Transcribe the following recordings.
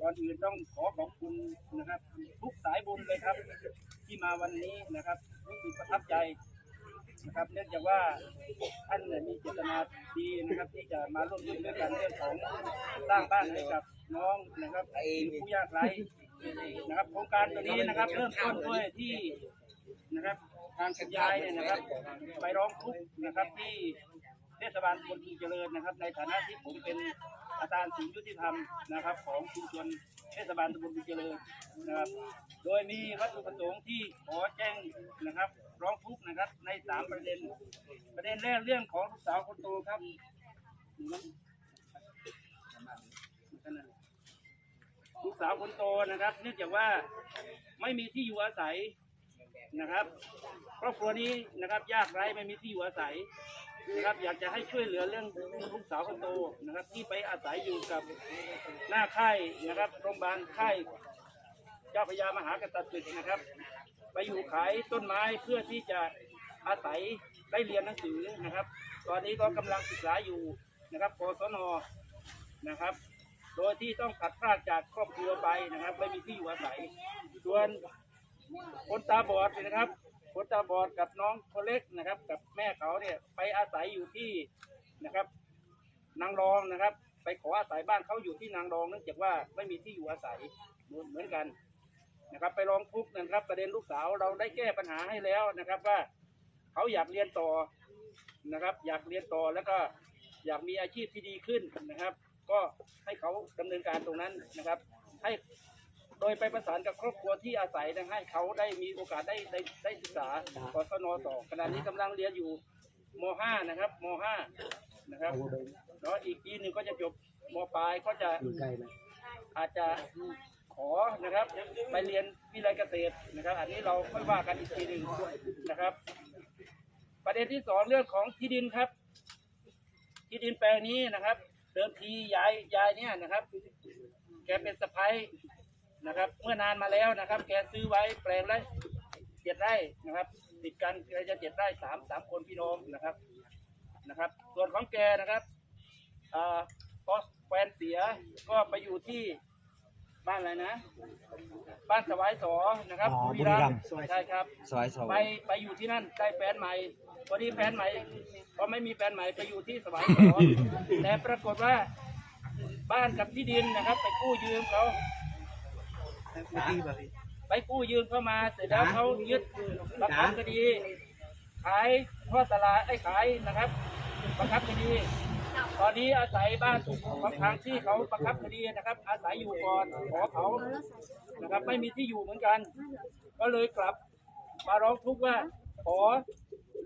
ก่อนอื่นต้องขอขอบคุณนะครับ ทุกสายบุญเลยครับ ที่มาวันนี้นะครับรู้สึกประทับใจนะครับเนื่องจากว่าท่านเนี่ยมีเจตนาดีนะครับ ที่จะมาร่วมด้วยกันเรื่องของสร้างบ้านให้กับน้องนะครับผู้ยากไร้นะครับโครงการตัวนี้นะครับ เริ่มต้นด้วยที่นะครับทางคุณยายเนี่ยนะครับ ไปร้องทุกข์นะครับที่ เทศบาลตำบลภูเจริญนะครับ ในฐานะที่ผมเป็นอาจารย์ศูนย์ยุติธรรมนะครับ ของชุมชนเทศบาลตำบลภูเจริญนะครับ โดยมีวัตถุประสงค์ที่ขอแจ้งนะครับ ร้องทุกข์นะครับ ในสามประเด็น ประเด็นแรกเรื่องของลูกสาวคนโตครับลูกสาวคนโตนะครับ เนื่องจากว่าไม่มีที่อยู่อาศัยนะครับ ครอบครัวนี้นะครับ ยากไร้ไม่มีที่อยู่อาศัย นะครับอยากจะให้ช่วยเหลือเรื่องลูกสาวคนโตนะครับ ที่ไปอาศัยอยู่กับหน้าค่ายนะครับโรงพยาบาลค่ายเจ้าพระยามหากษัตริย์นะครับ ไปอยู่ขายต้นไม้เพื่อที่จะอาศัยได้เรียนหนังสือนะครับ ตอนนี้ก็กำลังศึกษาอยู่นะครับกศนนะครับ โดยที่ต้องตัดพรากจากครอบครัวไปนะครับ ไม่มีที่อยู่อาศัยส่วนคนตาบอดนะครับ คนตาบอดกับน้องคนเล็กนะครับ กับแม่เขาเนี่ยไปอาศัยอยู่ที่นะครับ นางรองนะครับ ไปขออาศัยบ้านเขาอยู่ที่นางรองเนื่องจากว่าไม่มีที่อยู่อาศัยเหมือนกันนะครับ ไปร้องทุกข์นะครับ ประเด็นลูกสาวเราได้แก้ปัญหาให้แล้วนะครับ ว่าเขาอยากเรียนต่อนะครับ อยากเรียนต่อแล้วก็อยากมีอาชีพที่ดีขึ้นนะครับ ก็ให้เขาดำเนินการตรงนั้นนะครับ ให้ โดยไปประสานกับครอบครัวที่อาศัยนะให้เขาได้มีโอกาสได้ได้ได้ศึกษากศนต่อขณะนี้กำลังเรียนอยู่ม .5 นะครับม .5 นะครับแล้วอีกปีหนึ่งก็จะจบมปลายก็จะอาจจะขอนะครับไปเรียนวิทยาลัยเกษตรนะครับ อันนี้เราค่อยว่ากันอีกทีหนึ่งนะครับ ประเด็นที่สองเรื่องของที่ดินครับ ที่ดินแปลงนี้นะครับ เดิมทียายยายเนี่ยนะครับ แกเป็นสะพ้าย นะครับ เมื่อนานมาแล้วนะครับ แกซื้อไว้แปลงละเจ็ดไร่นะครับติดกันแกจะเจ็ดไร่สามสามคนพี่น้องนะครับนะครับ ส่วนของแกนะครับอ่าพอแฟนเสียก็ไปอยู่ที่บ้านอะไรนะ บ้านสวายสอนะครับอ๋อบุรีรัมบุรีรัมย์ย์ ใช่ครับ สวยสวไปยไปอยู่ที่นั่นได้แฟนใหม่พอดีแฟนใหม่พอไม่มีแฟนใหม่ไปอยู่ที่สวายสอ แต่ปรากฏว่าบ้านกับที่ดินนะครับ ไปกู้ยืมเขา ไปกู้ยืมเข้ามาเสร็จแล้วเขายึดบังคับคดีขายทอดตลาดไอ้ขายนะครับบังคับคดี ตอนนี้อาศัยบ้านของทางที่เขาบังคับคดีนะครับ อาศัยอยู่ก่อนขอเขานะครับ ไม่มีที่อยู่เหมือนกัน ก็เลยกลับ มาร้องทุกข์ว่า ขอ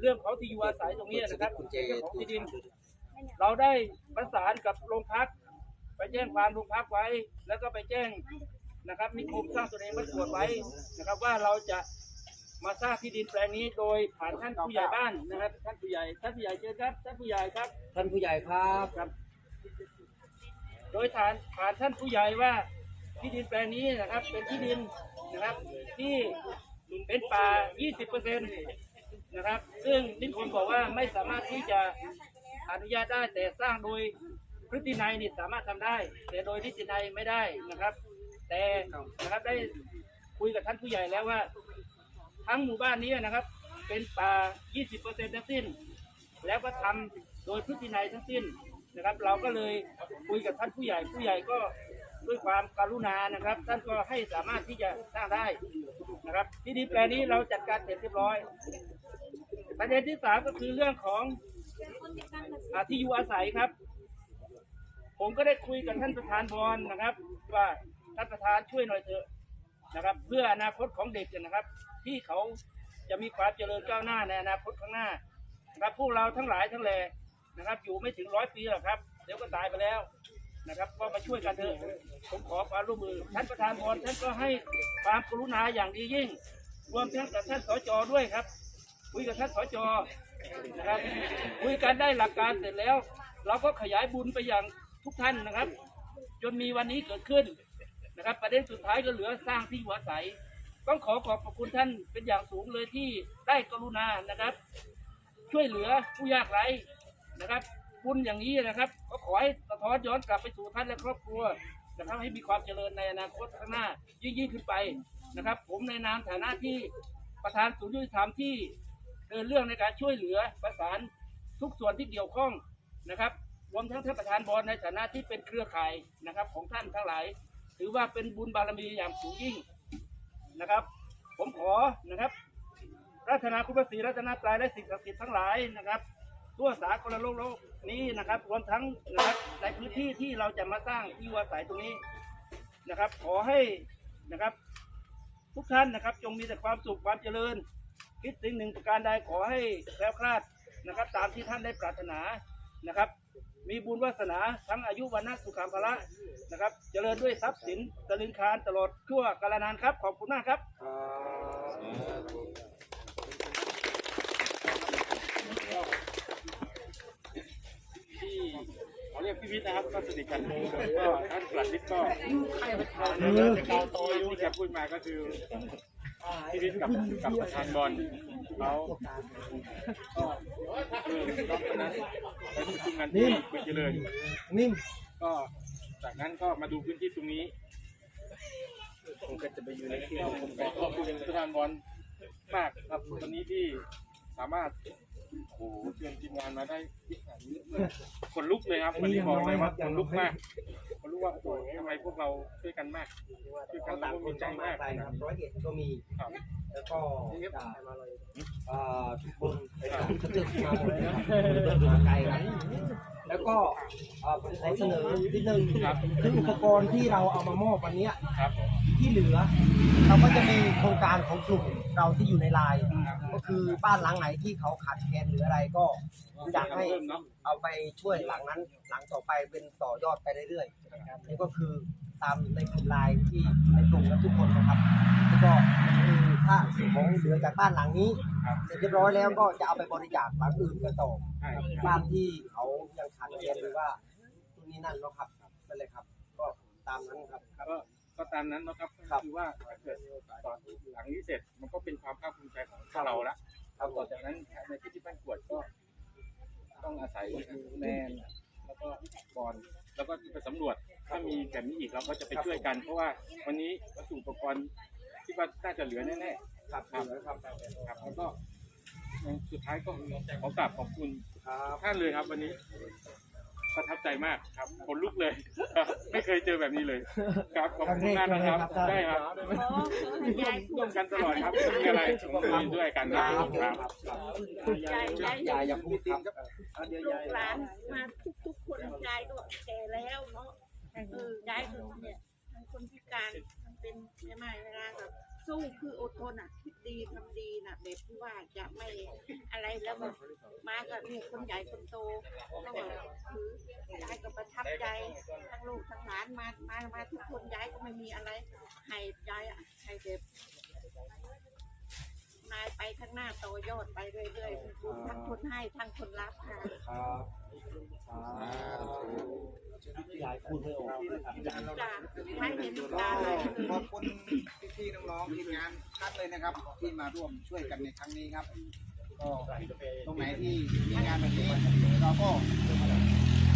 เรื่องเขาที่อยู่อาศัยตรงนี้นะครับเรื่องของที่ดิน เราได้ประสานกับโรงพัก ไปแจ้งความโรงพักไว้ แล้วก็ไปแจ้ง นะครับนิคมสร้างตัวเองมาตรวจไว้นะครับ ว่าเราจะมาสร้างที่ดินแปลงนี้โดยผ่านท่านผู้ใหญ่บ้านนะครับ ท่านผู้ใหญ่ท่านผู้ใหญ่เชิญครับ ท่านผู้ใหญ่ครับ ท่านผู้ใหญ่ครับครับ โดยฐานผ่านท่านผู้ใหญ่ว่าที่ดินแปลงนี้นะครับ เป็นที่ดินนะครับ ที่เป็นป่า 20%นะครับ ซึ่งนิคมบอกว่าไม่สามารถที่จะอนุญาตได้แต่สร้างโดยพฤตินัยนี่สามารถทำได้ แต่โดยนิตินัยไม่ได้นะครับ แต่นะครับได้คุยกับท่านผู้ใหญ่แล้วว่า ทั้งหมู่บ้านนี้นะครับ เป็นป่า 20%ทั้งสิ้น แล้วก็ทำโดยพฤตินัยทั้งสิ้นนะครับ เราก็เลยคุยกับท่านผู้ใหญ่ผู้ใหญ่ก็ด้วยความกรุณานะครับ ท่านก็ให้สามารถที่จะสร้างได้นะครับ ที่ดินแปลงนี้เราจัดการเสร็จเรียบร้อย ประเด็นที่สามก็คือเรื่องของอที่อยู่อาศัยครับ ผมก็ได้คุยกับท่านประธานบอลนะครับ ว่า ท่านประธานช่วยหน่อยเถอะนะครับ เพื่ออนาคตของเด็กนะครับ ที่เขาจะมีความเจริญก้าวหน้าในอนาคตข้างหน้านะครับพวกเราทั้งหลายทั้งแหล่นะครับ อยู่ไม่ถึงร้อยปีหรอกครับ เดี๋ยวก็ตายไปแล้วนะครับ ก็มาช่วยกันเถอะผมขอความร่วมมือท่านประธานพรท่านก็ให้ความกรุณาอย่างดียิ่ง รวมทั้งกับท่านสจด้วยครับ คุยกับท่านสจนะครับคุยกันได้หลักการเสร็จแล้ว เราก็ขยายบุญไปอย่างทุกท่านนะครับ จนมีวันนี้เกิดขึ้น นะครับ ประเด็นสุดท้ายก็เหลือสร้างที่อยู่อาศัย ต้องขอขอบพระคุณท่านเป็นอย่างสูงเลยที่ได้กรุณานะครับ ช่วยเหลือผู้ยากไร้นะครับบุญอย่างนี้นะครับ ก็ขอให้สะท้อนย้อนกลับไปสู่ท่านและครอบครัวนะครับให้มีความเจริญในอนาคตข้างหน้ายิ่งยิ่งขึ้นไปนะครับ ผมในนามฐานะที่ประธานศูนย์ยุติธรรมที่เดินเรื่องในการช่วยเหลือประสานทุกส่วนที่เกี่ยวข้องนะครับรวมทั้งท่านประธานบอลในฐานะที่เป็นเครือข่ายนะครับของท่านทั้งหลาย ถือว่าเป็นบุญบารมีอย่างสูงยิ่งนะครับ ผมขอนะครับรัตนาคุณพระศรีรัตนาตรายและสิ่งศักดิ์สิทธิ์ทั้งหลายนะครับทั่วสากลโลกโลกนี้นะครับรวมทั้งนะครับในพื้นที่ที่เราจะมาสร้างที่อยู่อายตรงนี้นะครับ ขอให้นะครับ ทุกท่านนะครับ จงมีแต่ความสุขความเจริญ คิดสิ่งหนึ่งประการใดขอให้แคล้วคลาดนะครับ ตามที่ท่านได้ปรารถนานะครับ มีบุญวาสนาทั้งอายุวันนะสุขามพละนะครับ เจริญด้วยทรัพย์สินตะลึงคารตลอดชั่วกาลนานครับ ขอบคุณมากครับที่เขาเรียกพี่วิทย์นะครับก็สนิทกันก็ท่านปลัดวิทย์ก็จะเกาโตอยู่ที่แกพูดมาก็คือพี่วิทย์กับกับประธานบอล เขาก็คือน้องคนนั้นไปประชุมงานที่เมืองเจริญนิ่มก็จากนั้นก็มาดูพื้นที่ตรงนี้ผมก็จะไปอยู่ในที่ผมก็ขอบคุณประธานบอลมากครับวันนี้ที่สามารถ โอ้โหเชิญทีมงานมาได้ที่ขนาดนี้คนลุกเลยครับวันนี้บอกเลยว่าคนลุกมากคนลุกว่าโอ้โหทำไมพวกเราช่วยกันมากช่วยกันแล้วต่างก็คมีนใจต่างมามากไปครับร้อยเอ็ดก็มีครับแล้วก็จากเอ่อทุกคนไปจากทุกตึกมาหมดเลยครับเดินมาไกลครับ แล้วก็เอ่อผมขอเสนอนิดนึงครับ คืออุปกรณ์ที่เราเอามามอบวันเนี้ยครับผมที่เหลือ เราก็จะมีโครงการของกลุ่มเราที่อยู่ในไลน์ก็คือบ้านหลังไหนที่เขาขาดแคลนหรืออะไรก็อยากให้เพิ่มเนาะเอาไปช่วยหลังนั้น หลังต่อไปเป็นต่อยอดไปเรื่อยๆนี่ก็คือ ตามในกลุ่มไลน์ที่ในกลุ่มกันทุกคนนะครับแล้วก็คือถ้าสิ่งของเหลือจากบ้านหลังนี้ครับเสร็จเรียบร้อยแล้วก็จะเอาไปบริจาคหลังอื่นกันต่อใช่ครับบ้านที่เขายังขาดแคลนหรือว่าตรงนี้นั่นเนาะครับนั่นเลยครับ ก็ตามนั้นครับก็ก็ตามนั้นนะครับครับคือว่าถ้าเกิดตอนหลังนี้เสร็จมันก็เป็นความภาคภูมิใจของพวกเราละครับต่อจากนั้นในที่ที่บ้านกวดก็ ต้องอาศัยแนนแล้วก็บอล แล้วก็ไปสำรวจถ้ามีแบบนี้อีกเราก็จะไปช่วยกัน เพราะว่าวันนี้วัตถุอุปกรณ์ที่ว่าน่าจะเหลือแน่ๆครับครับครับครับแล้วก็สุดท้ายก็ขอกราบขอบคุณครับท่านเลยครับ วันนี้ประทับใจมากครับขนลุกเลยครับไม่เคยเจอแบบนี้เลย ครับขอบคุณมากนะครับ ได้ครับร่วมกันตลอดครับมีอะไรผมคุยด้วยกันนะครับครับยายยายอย่าอย่าพูดครับลูกหลานมาทุกๆคน ยายก็แก่แล้วเนาะเออยายก็เนี่ยทั้งคนพิการมันเป็นใช่ไหมเวลาแบบสู้คืออดทนอะคิดดีทำดีน่ะแบบที่ว่าจะไม่อะไรแล้วแบบมากับเนี่ยคนใหญ่คนโตก็แบบคือยายก็ประทับใจทั้งลูกทั้งหลานมามามาทุกคนยายก็ไม่มีอะไรให้ยายอะให้เด็บ นายไปข้างหน้าโตยอดไปเรื่อยๆบุญทั้งคนให้ทั้งคนรับค่ะครับยายพูดไม่ออกนะครับจ้ะไม่เห็นตาเลยขอบคุณพี่ๆน้องๆทีมงานทุกท่านเลยนะครับที่มาร่วมช่วยกันในครั้งนี้ครับก็ตรงไหนที่มีงานแบบนี้เราก็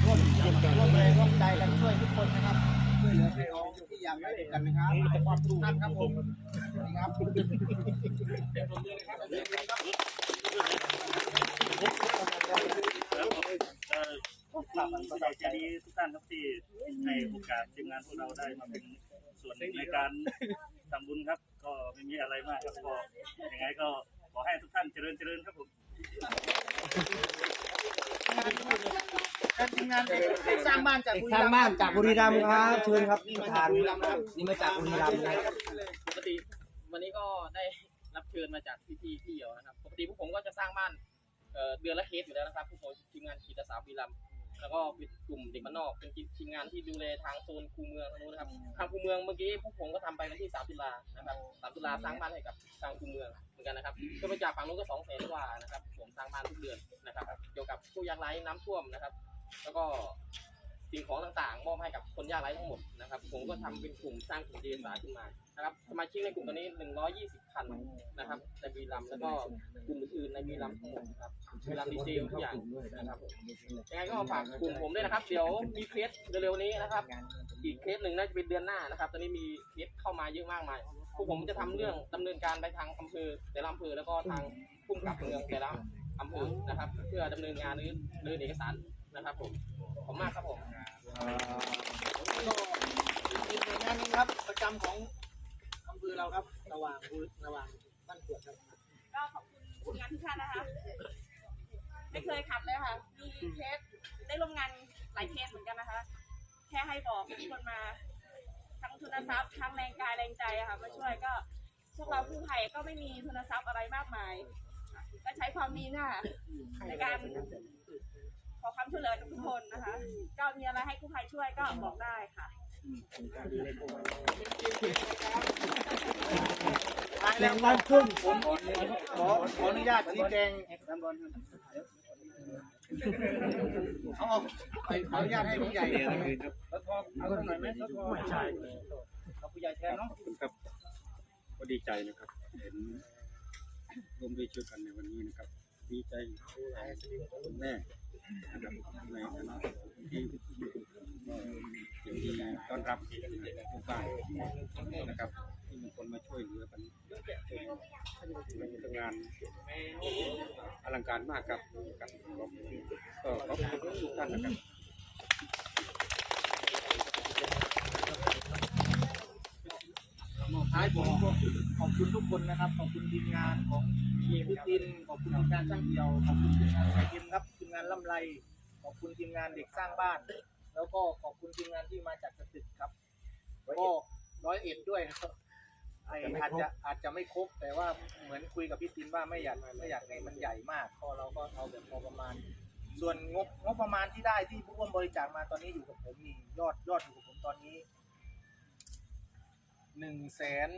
ร่วมร่วมแรงร่วมใจกันช่วยทุกคนนะครับ ช่วยเหลือพี่น้องที่อยากได้ด้วยกันนะครับขอบคุณทุกท่านครับผมสวัสดีครับครับก็อยากจะดีทุกท่านครับที่ให้โอกาสทีมงานพวกเราได้มาเป็นส่วนหนึ่งในการทำบุญครับ ก็ไม่มีอะไรมากครับก็ยังไงก็ขอให้ทุกท่านเจริญเจริญครับผม ทีมงานเด็กสร้างบ้านจากเด็กสร้างบ้านจากบุรีรัมย์ครับ เชิญครับประธานนี่มาจากบุรีรัมย์นะครับปกติวันนี้ก็ได้รับเชิญมาจากพี่ๆที่เหี่ยวนะครับปกติพวกผมก็จะสร้างบ้านเอ่อเดือนละเคสอยู่แล้วนะครับพวกผมทีมงานขีดอาสาบุรีรัมย์แล้วก็เป็นกลุ่มเด็กบ้านนอกเป็นทีมงานที่ดูแลทางโซนคูเมืองทางนู้นนะครับทางคูเมืองเมื่อกี้พวกผมก็ทำไปวันที่3ตุลานะครับ3ตุลาสร้างบ้านให้กับทางคูเมืองเหมือนกันนะครับก็ไปจากฝั่งนู้นก็2แสนกว่านะครับผมสร้างบ้านทุกเดือนนะครับ เกี่ยวกับผู้ยากไร้น้ำท่วมนะครับ แล้วก็สิ่งของต่างๆ มอบให้กับคนยากไร้ทั้งหมดนะครับ ผมก็ทำเป็นกลุ่มสร้างกลุ่มจิตอาสาขึ้นมานะครับสมาชิกในกลุ่มตอนนี้ 120คันนะครับในบีรัมแล้วก็กลุ่มอื่นๆในบีรัมทั้งหมดครับบีรัมดีเซลทุกอย่างนะครับยังไงก็ฝากกลุ่มผมด้วยนะครับ เดี๋ยวมีเคสเร็วๆนี้นะครับ อีกเคสหนึ่งน่าจะเป็นเดือนหน้านะครับ ตอนนี้มีเคสเข้ามาเยอะมากมายพวกผมจะทำเรื่องดำเนินการไปทางอำเภอแต่ละอำเภอแล้วก็ทางผู้กำกับเมืองแต่ละอำเภอนะครับ เพื่อดำเนินงานหรือเดินเอกสาร นะครับผมขอบคุณมากครับผมก็อีกหน่วยงานหนึงครับ ประจำของอำเภอเราครับระหว่างบุรีระหว่างบ้านกวดครับ ก็ขอบคุณทีมงานทุกท่านนะคะ ไม่เคยขัดเลยค่ะ มีเคสได้ร่วมงานหลายเคสเหมือนกันนะคะ แค่ให้บอกทุกคนมาทั้งทุนทรัพย์ทั้งแรงกายแรงใจอะค่ะมาช่วยก็พวกเราผู้ภัยก็ไม่มีทุนทรัพย์อะไรมากมาย ก็ใช้ความดีเนะคะในการ ขอความช่วยเหลือจากทุกคนนะคะ ก็มีอะไรให้ผู้ภัยช่วยก็บอกได้ค่ะภายในวันครึ่งผมขอขออนุญาตชี้แจงเอาเอาไปขออนุญาตให้ผู้ใหญ่แล้วทอเอาสักหน่อยไหมแล้วทอไม่ใช่เอาผู้ใหญ่แทนเนาะครับก็ดีใจนะครับ เห็นร่วมด้วยช่วยกันในวันนี้นะครับ ดีใจคุณแม่ ที่ต้อนรับทุกบ้านนะครับที่มีคนมาช่วยเหลือกันเป็นงานอลังการมากครับครับก็ขอบคุณทุกท่านนะครับท้ายผมก็ขอบคุณทุกคนนะครับ ขอบคุณทีมงานของทีมพิตินขอบคุณทีมงานช่างเดียว ขอบคุณทีมงานสายทีมครับ งานล่ำไร ขอบคุณทีมงานเด็กสร้างบ้าน แล้วก็ขอบคุณทีมงานที่มาจากสตึกครับก็ร้อยเอ็ดด้วยครับไออาจจะอาจจะไม่ครบแต่ว่าเหมือนคุยกับพี่ตินว่าไม่อยากไม่อยากให้มันใหญ่มากก็เราก็เอาแบบพอประมาณ ส่วนงบงบประมาณที่ได้ที่ผู้ร่วมบริจาคมาตอนนี้อยู่กับผมนี่ยอดยอดอยู่กับผมตอนนี้หนึ่งแสน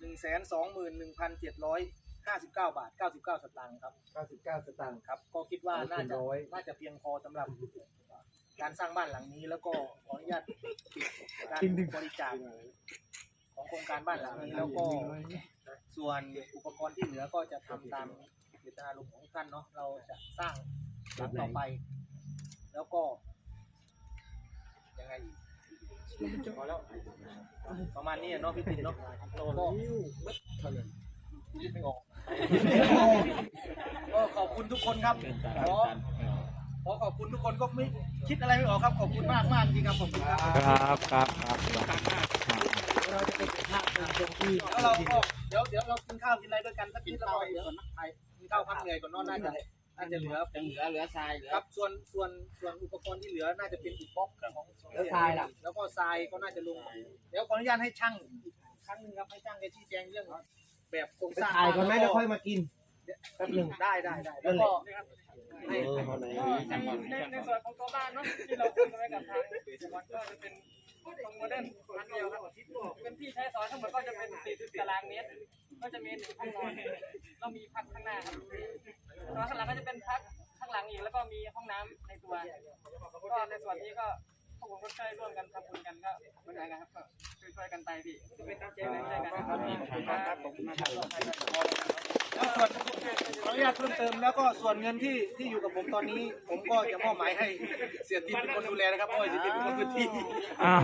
หนึ่งแสนสองหมื่นหนึ่งพันเจ็ดร้อย ห้าสิบเก้าบาทเก้าสิบเก้าสตางค์ครับ99 สตางค์ครับ ก็คิดว่าน่าจะร้อยน่าจะเพียงพอสำหรับการสร้างบ้านหลังนี้แล้วก็ขออนุญาตปิดการบริจาคของโครงการบ้านหลังนี้แล้วก็ส่วนอุปกรณ์ที่เหลือก็จะทำตามเจตนารมณ์ของท่านเนาะเราจะสร้างหลังต่อไป แล้วก็ยังไงอีกพอแล้วประมาณนี้อะเนาะพี่ตินเนาะเราก็ไม่ออก ก็ขอบคุณทุกคนครับขอขอขอบคุณทุกคนก็ไม่คิดอะไรไม่ออกครับ ขอบคุณมากมากจริงครับขอบคุณครับครับครับครับเราจะเป็นภาพเป็นตรงที่แล้วเราก็เดี๋ยวเดี๋ยวเรากินข้าวกินอะไรด้วยกันสักนิดแล้วก็เดี๋ยวไปกินข้าวพักเหนื่อยก่อนเนอนน่าจะน่าจะเหลือยังเหลือเหลือทรายเหลือครับส่วนส่วนส่วนอุปกรณ์ที่เหลือน่าจะเป็นอิฐบล็อกของแล้วทรายล่ะแล้วก็ทรายก็น่าจะลง เดี๋ยวขออนุญาตให้ช่างอีกครั้งหนึงครับให้ช่างได้ชี้แจงเรื่อง แบบโครงไปสร้างถ่ายก่อนไหมแล้แล้ววก็ค่อยมากินแป๊บหนึงได้ได้ได้แล้วก็ให้เออเอาไหนในในส่วนของตัวบ้านเนาะที่เราคุยกันไว้กับทางมันก็จะเป็นตรงโมเดิร์นอันเดียวครับเป็นที่ใช้สอนทั้งหมดก็จะเป็น 40 ตารางเมตร ก็จะมีหนึ่งห้องนอนเรามีพักข้างหน้าครับแล้วข้างหลังก็จะเป็นพักข้างหลังอีกแล้วก็มีห้องน้ำในตัว ก็ในส่วนนี้ก็พ วกผมก็ช่วยร่วมกันทำบุญกันก็เหมือนกันครับก็ช่วยๆกันไปพี่เป็นน้ำใจเลยช่วยกันนะครับครับผมนะครับแล้วส่วนขออนุญาตเพิ่มเติมแล้วก็ส่วนเงินที่ที่อยู่กับผมตอนนี้ ผมก็จะมอบหมายให้เสียตินเป็นคนดูแลนะครับเพราะว่าเสียตินเป็นคนพื้นที่อ่า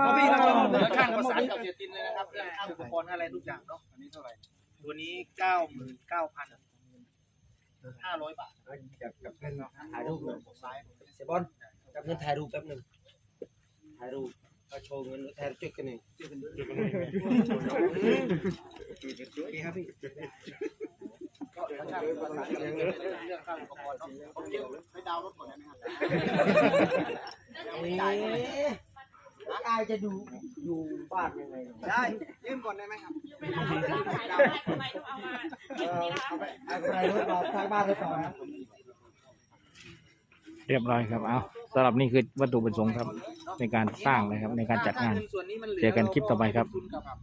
เพราะพี่นะเดี๋ยวช่างประสานกับเสียตินเลยนะครับเรื่องค่าอุปกรณ์อะไรทุกอย่างเนาะอันนี้เท่าไหร่ตัวนี้เก้าหมื่นเก้าพันห้าร้อยบาทกับกับเงินถ่ายรูปหน่อยเสียบอลับเงินถ่ายรูปแป๊บหนึ่งถ่ายรูปก็โชว์เงินถ่ายรูจุดกันหนึ่งจุดกันจุดกันโอเคครับพี่ก็ช่างประสานกับเรื่องเรื่องค่าอุปกรณ์เนาะผมเดี๋ยวไปดาวรถก่อนนะครับเอ๊ะกายจะดูอยู่บ้านยังไงได้ยืมก่อนได้ไหมครับเวลาเราถ่ายเราได้ทำไมต้องเอามาเก็บนี่าไปรถเราสร้างบ้านไว้ก่อนนะเรียบร้อยครับเอา สำหรับนี่คือวัตถุประสงค์ครับ ในการสร้างนะครับ ในการจัดงาน ถ้เส่วนนี้มันหลืเจอกันคลิปต่อไปครับ ทุนกับ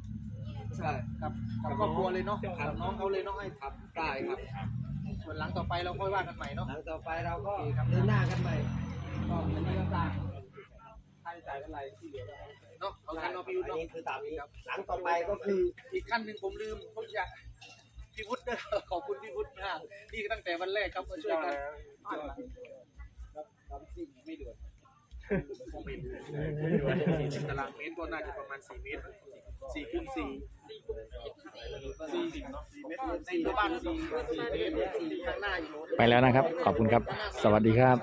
ใช่กับกับครอบครัวเลยเนาะกับน้องเขาเลยเนาะให้ครับได้ครับ ส่วนหลังต่อไปเราค่อยว่ากันใหม่เนาะหลังต่อไปเราก็เดินหน้ากันใหม่ก็อันนี้ก็ตามค่าใช้จ่ายกันอะไรที่เหลือเนาะเอาทันเนาะพี่ยุทธอันเนาะนี้คือตามนี้ครับ หลังต่อไปก็คือ อีกขั้นหนึ่งผมลืมผมอยากพี่วุฒิเด้อขอบคุณพี่วุฒิมากที่ตั้งแต่วันแรกครับมาช่วยกัน ครับสิ่งไม่ด่วนไม่ด่วนสี่สิบตารางเมตรก็น่าจะประมาณสี่เมตรสี่คูณ4 4เนาะ4เมตรในตัวบ้าน4 4เมตรข้างหน้าอยู่ ไปแล้วนะครับ ขอบคุณครับ สวัสดีครับ